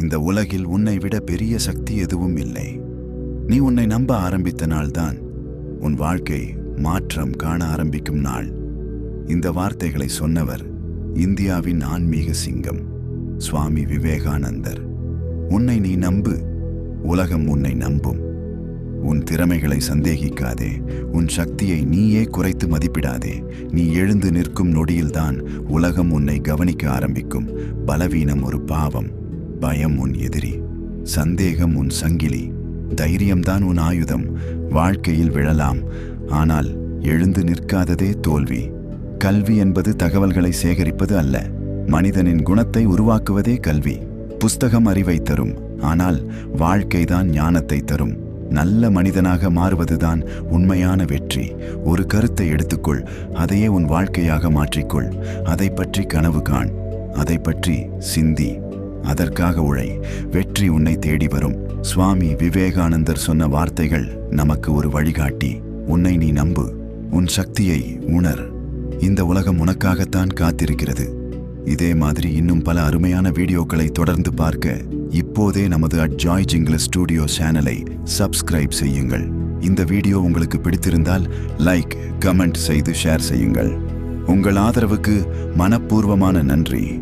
இந்த உலகில் உன்னை விட பெரிய சக்தி எதுவும் இல்லை. நீ உன்னை நம்ப ஆரம்பித்த நாள்தான் உன் வாழ்க்கை மாற்றம் காண ஆரம்பிக்கும் நாள். இந்த வார்த்தைகளை சொன்னவர் இந்தியாவின் ஆன்மீக சிங்கம் சுவாமி விவேகானந்தர். உன்னை நீ நம்பு உலகம் உன்னை நம்பும். உன் திறமைகளை சந்தேகிக்காதே உன் சக்தியை நீயே குறைத்து மதிப்பிடாதே. நீ எழுந்து நிற்கும் நொடியில்தான் உலகம் உன்னை கவனிக்க ஆரம்பிக்கும். பலவீனம் ஒரு பாவம். பயம் உன் எதிரி சந்தேகம் உன் சங்கிலி தைரியம்தான் உன் ஆயுதம் வாழ்க்கையில் விழலாம். ஆனால் எழுந்து நிற்காததே தோல்வி. கல்வி என்பது தகவல்களை சேகரிப்பது அல்ல. மனிதனின் குணத்தை உருவாக்குவதே கல்வி. புஸ்தகம் அறிவை தரும் ஆனால் வாழ்க்கைதான் ஞானத்தை தரும். நல்ல மனிதனாக மாறுவதுதான் உண்மையான வெற்றி. ஒரு கருத்தை எடுத்துக்கொள் அதையே உன் வாழ்க்கையாக மாற்றிக்கொள். அதை பற்றி கனவு காண். அதை பற்றி சிந்தி. அதற்காக உழை. வெற்றி உன்னை தேடி வரும். சுவாமி விவேகானந்தர் சொன்ன வார்த்தைகள் நமக்கு ஒரு வழிகாட்டி. உன்னை நீ நம்பு. உன் சக்தியை உணர். இந்த உலகம் உனக்காகத்தான் காத்திருக்கிறது. இதே மாதிரி இன்னும் பல அருமையான வீடியோக்களை தொடர்ந்து பார்க்க இப்போதே நமது அட்ஜாய் ஜிங்கிள் ஸ்டூடியோ சேனலை சப்ஸ்கிரைப் செய்யுங்கள். இந்த வீடியோ உங்களுக்கு பிடித்திருந்தால் லைக் கமெண்ட் செய்து ஷேர் செய்யுங்கள். உங்கள் ஆதரவுக்கு மனப்பூர்வமான நன்றி.